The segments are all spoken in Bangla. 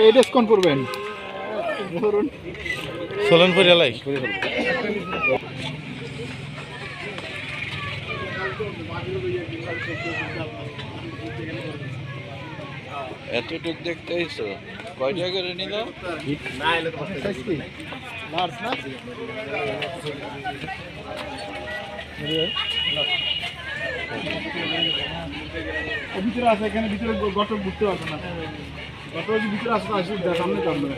এই ডিসকাউন্ট করবেন ধরুন চলেন পরিয়ালাই এতটুক দেখতে এসো। কয় টাকা করে নিল? না? ভিতরে আছে, এখানে ভিতরে গটর বুঝতে পারবে না। গটর যে ভিতরে আসতে আসি, সামনে কামবে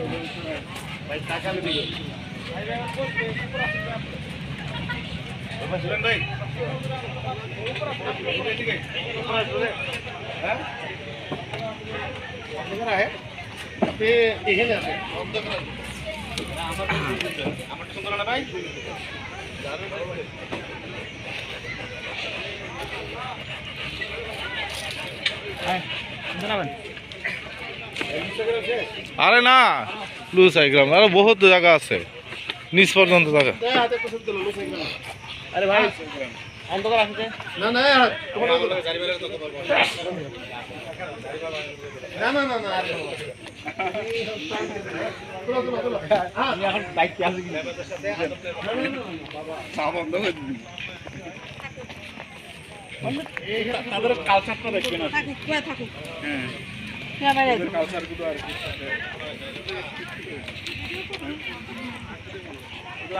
আরে না লুজ গ্রাম আরও বহুত জায়গা আছে নিচ পর্যন্ত জায়গা আরে ভাই অন্ধকার আসছে না না না না না না কিনা তাদের কালচারটা দেখবে না থাকুক থাকুক। হ্যাঁ। কুয়া বাইরে যাবে। কালচারগুলো আর কি।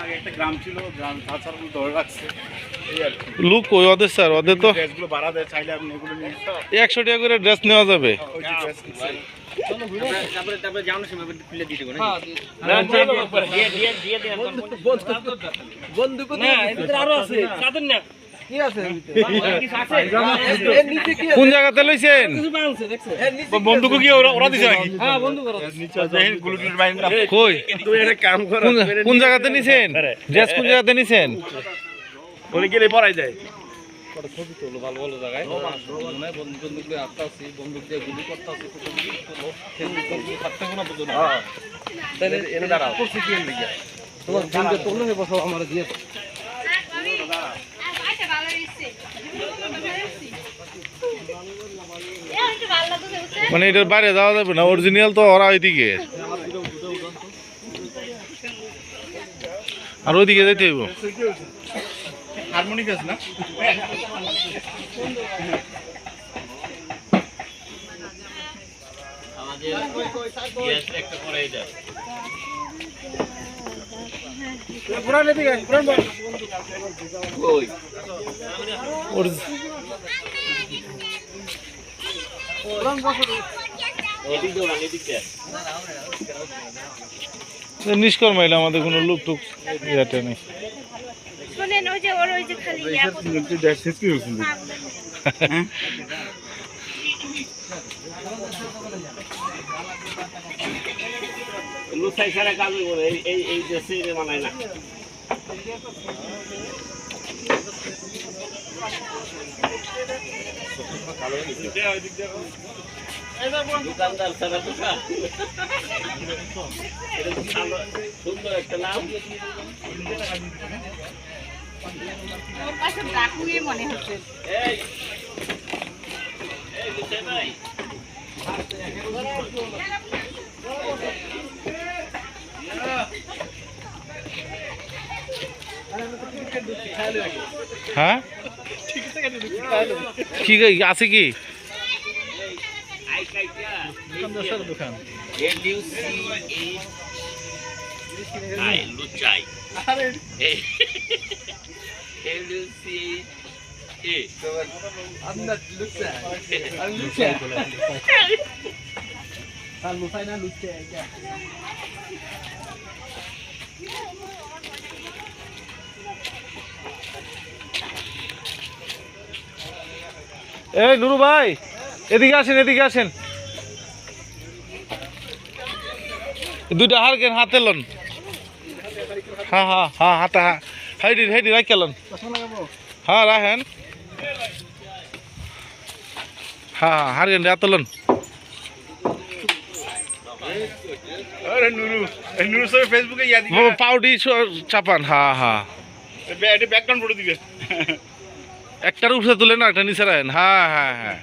আগে একটা গ্রাম ছিল গ্রাম কালচারগুলো ধরে রাখছে। এই আর কি। লুক ওই ওদের স্যার ওদের তো ড্রেসগুলো বাড়া দেয় চাইলে আপনি এগুলো নিয়ে একশো টাকা করে ড্রেস নেওয়া যাবে। ওই যে ড্রেস কিনছে। নাকি? কোন জায়গাতে লইছেন? কিছু বানাইছে, দেখছ? বন্ধুকে কি ওরা দিছে নাকি? হ্যাঁ, কোন কোন জায়গাতে নিছেন? ড্রেস কোন জায়গাতে নিছেন? ওরে গেলে পড়াই যায়। আচ্ছা, ভালো হয়েছে। এ, একটু ভালো লাগছে, বুঝছেন? মানে এটার বাইরে যাওয়া যাবে না অরিজিনাল তো ওরা ওইদিকে। আর ওইদিকে যেতে হইব। হারমোনিক আছে না? ওর নিষ্কর্ম এটা আমাদের কোনো লুক টুক ইয়েটা নেই শোনেন, ওই যে ওর ওই যে খালি করছে। লুসাই ছাড়া কাজ এই- এই- এই যে সিঁড়ি বানায় না। দোকানদার ছাড়া দোকান। সুন্দর একটা নাম ওর ডাকুই মনে হচ্ছে। এই লুসাই ভাই হ্যাঁ? আছে কি? দোকান এইচ আই লুচাই এই নুরু ভাই এদিকে আসেন এদিকে আসেন। দুইটা হার কেন হাতে লন। হ্যাঁ হ্যাঁ হ্যাঁ হাতে হ্যাঁ হাইডি হাইডি রাখেলন হ্যাঁ রাখেন। হ্যাঁ হ্যাঁ হার কেন হাতে লন। পাউডি চাপান হ্যাঁ হ্যাঁ ব্যাকগ্রাউন্ড ফটো দিবে। একটার উপরে তুলে না, একটা নিচে হ্যাঁ হ্যাঁ হ্যাঁ।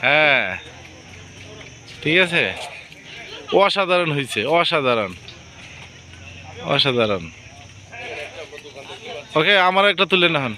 হ্যাঁ। ঠিক আছে? অসাধারণ হয়েছে, অসাধারণ। অসাধারণ। ওকে আমার একটা তুলে না হন